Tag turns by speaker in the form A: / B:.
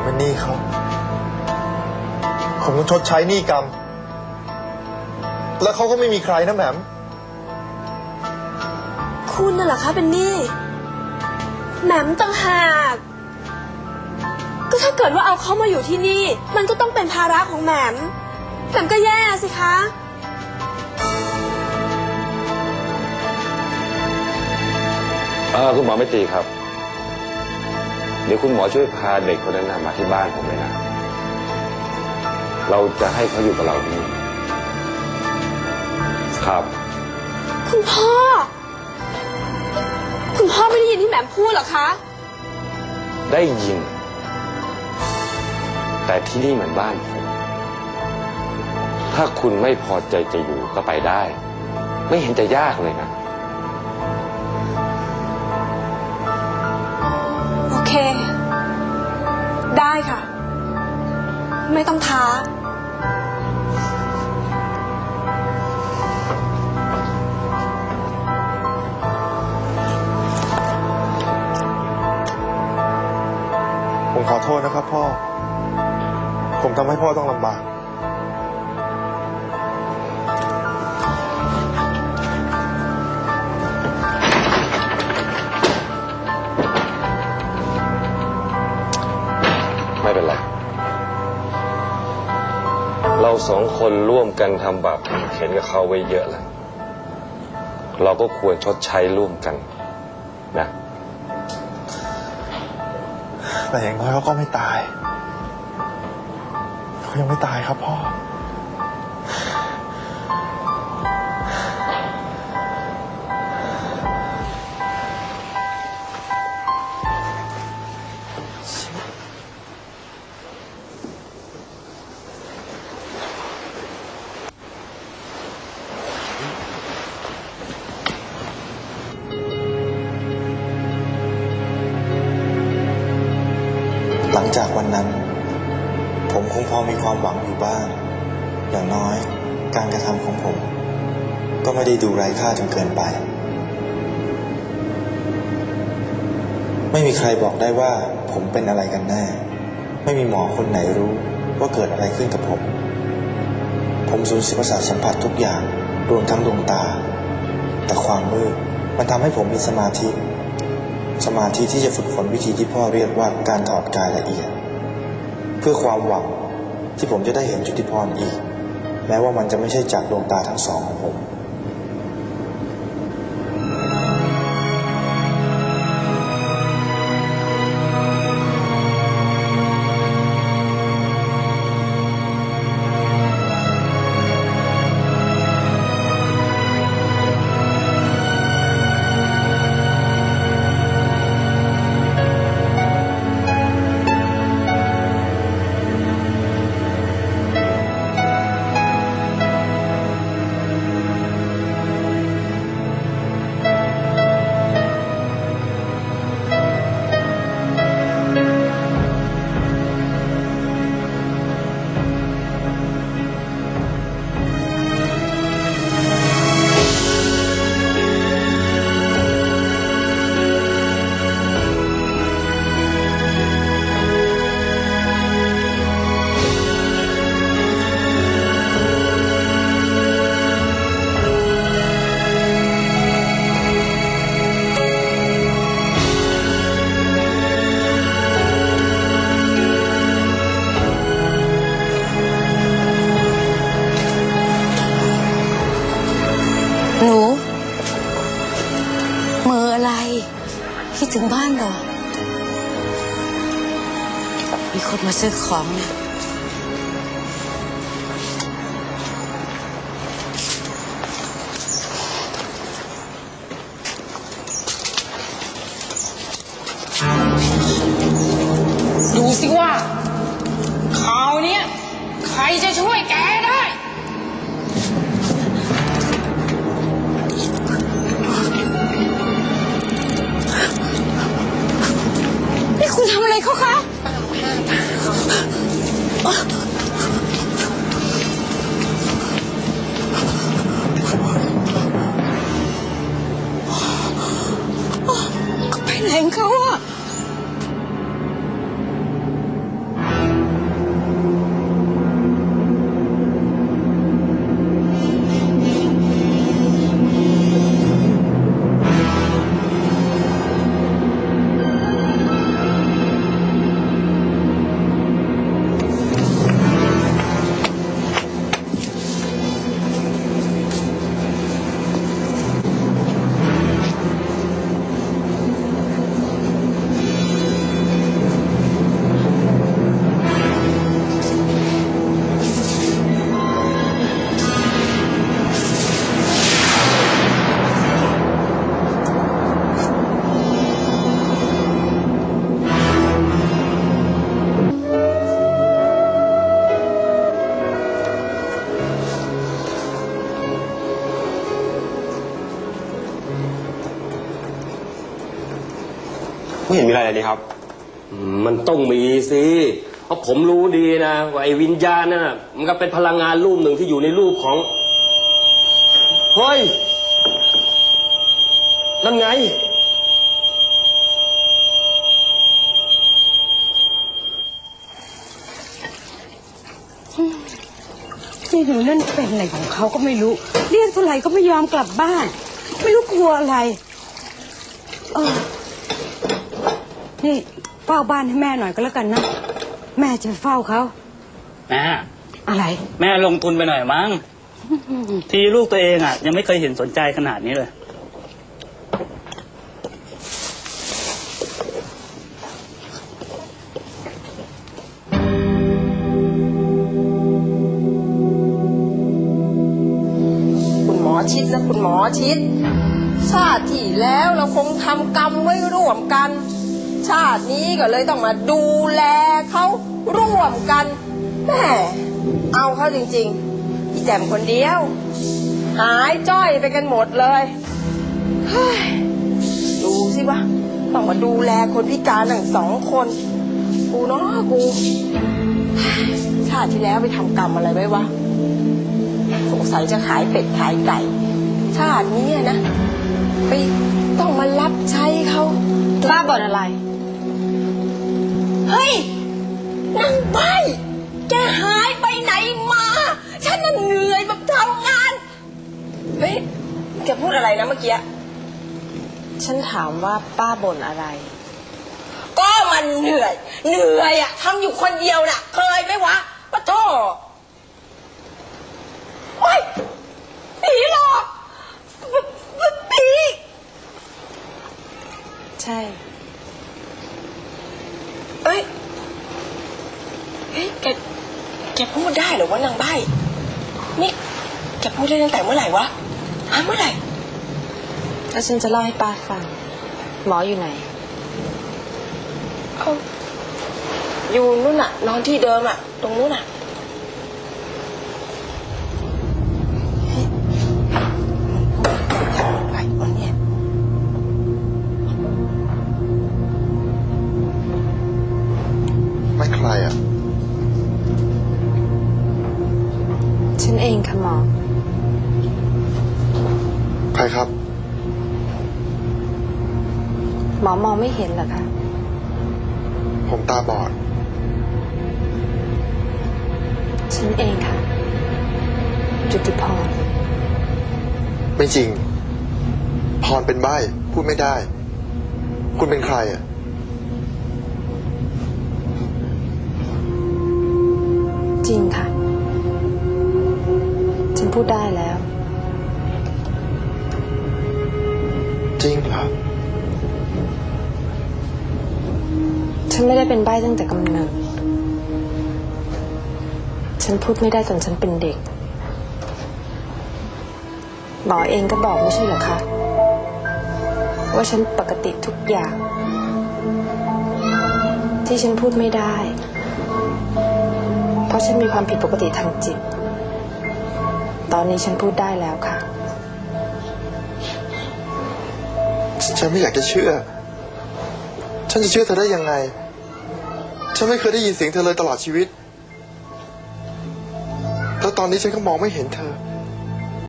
A: ผมเป็นหนี้เขาผมต้องชดใช้หนี้กรรม แล้วเขาก็ไม่มีใครนะแหม่ม
B: คุณน่ะเหรอคะเป็นหนี้แหม่มต่างหาก ก็ถ้าเกิดว่าเอาเขามาอยู่ที่นี่ มันก็ต้องเป็นภาระของแหม่มแหม่มก็แย่สิคะ
C: เออคุณหมอไม่ตรีครับ เดี๋ยวคุณหมอช่วยพาเด็กคนนั้นนะมาที่บ้านผมเลยนะ เราจะให้เขาอยู่กับเราที่นี่ครับ
B: คุณพ่อ คุณพ่อไม่ได้ยินที่แหม่มพูดเหรอคะ
C: ได้ยิน แต่ที่นี่เหมือนบ้านผม ถ้าคุณไม่พอใจจะอยู่ก็ไปได้ ไม่เห็นจะยากเลยนะ
B: ได้ค่ะ ไม่ต้องท้า
A: ผมขอโทษนะครับพ่อ ผมทำให้พ่อต้องลำบาก
C: สองคนร่วมกันทำบาปเข็นกับเขาไว้เยอะแล้ว เราก็ควรชดใช้ร่วมกันนะ
A: แต่อย่างน้อยเขาก็ไม่ตาย เขายังไม่ตายครับพ่อ จากวันนั้น ผมคงพอมีความหวังอยู่บ้าง อย่างน้อย การกระทำของผม ก็ไม่ได้ดูไร้ค่าจนเกินไป ไม่มีใครบอกได้ว่าผมเป็นอะไรกันแน่ ไม่มีหมอคนไหนรู้ว่าเกิดอะไรขึ้นกับผม ผมสูญเสียประสาทสัมผัสทุกอย่างรวมทั้งดวงตา แต่ความมืดมันทำให้ผมมีสมาธิ สมาธิที่จะฝึกฝนวิธีที่พ่อเรียกว่าการถอดกายละเอียด เพื่อความหวังที่ผมจะได้เห็นจุติพรอีก แม้ว่ามันจะไม่ใช่จากดวงตาทั้งสองของผม
D: คนมาซื้อของนะ
E: ไป
B: ไไม่
F: เห็นมีอะไรเลยนี่ครับ
G: อืมมันต้องมีสิเพราะผมรู้ดีนะว่าไอ้วิญญาณนั่นน่ะมันก็เป็นพลังงานรูปหนึ่งที่อยู่ในรูปของเฮ้ยนั่นไง
E: นี่หนูนั่นเป็นอะไรของเขาก็ไม่รู้ เรียกเท่าไหร่ก็ไม่ยอมกลับบ้าน ไม่รู้กลัวอะไร เออ นี่เฝ้าบ้านให้แม่หน่อยก็แล้วกันนะ แม่จะไปเฝ้าเขา
H: แม่
E: อะไร
H: แม่ลงทุนไปหน่อยมั้ง ทีลูกตัวเองอะ ยังไม่เคยเห็นสนใจขนาดนี้เลย
I: คุณหมอชิดนะคุณหมอชิดชาติที่แล้วเราคงทำกรรมไว้ร่วมกัน ชาตินี้ก็เลยต้องมาดูแลเขาร่วมกันแหมเอาเข้าจริงๆอีแจ่มคนเดียว หายจ้อยไปกันหมดเลยเฮ้ยดูสิวะต้องมาดูแลคนพิการทั้งสองคน กูเนาะกูชาติที่แล้วไปทำกรรมอะไรไว้วะสงสัยจะขายเป็ดขายไก่ ชาตินี้นะ ไปต้องมารับใช้เขา
J: บ้าบ่นอะไร
I: เฮ้ยนางใบแกหายไปไหนมา ฉันน่ะเหนื่อยแบบทำงาน เฮ้ยแกพูดอะไรนะเมื่อกี้
J: ฉันถามว่าป้าบ่นอะไร
I: ก็มันเหนื่อย เหนื่อยอะทำอยู่คนเดียวน่ะ เคยไหมวะปะโทโอ้ยผีหลอกผี
J: ใช่
I: อ้ยเฮ้ยแกแกพูดได้เหรอวะนางใบนี่แกพูดได้ตั้งแต่เมื่อไหร่วะฮะเมื่อไหร่
J: แล้วฉันจะเล่าให้ป้าฟัง หมออยู่ไหน
I: เอาอยู่นู่นน่ะ นอนที่เดิมอะ ตรงนู้นอะ
A: ใครครับ
J: หมอมองไม่เห็นเหรอคะ
A: ผมตาบอด
J: ฉันเองค่ะ จุติพร
A: ไม่จริง พรเป็นใบ้พูดไม่ได้ คุณเป็นใครอะ
J: จริงค่ะ ฉันพูดได้แล้ว
A: จริงเหรอ
J: ฉันไม่ได้เป็นใบ้ตั้งแต่กำเนิด ฉันพูดไม่ได้จนฉันเป็นเด็ก หมอเองก็บอกไม่ใช่เหรอคะ ว่าฉันปกติทุกอย่าง ที่ฉันพูดไม่ได้ เพราะฉันมีความผิดปกติทางจิต ตอนนี้ฉันพูดได้แล้วค่ะ
A: ฉันไม่อยากจะเชื่อ ฉันจะเชื่อเธอได้ยังไง ฉันไม่เคยได้ยินเสียงเธอเลยตลอดชีวิต แล้วตอนนี้ฉันก็มองไม่เห็นเธอ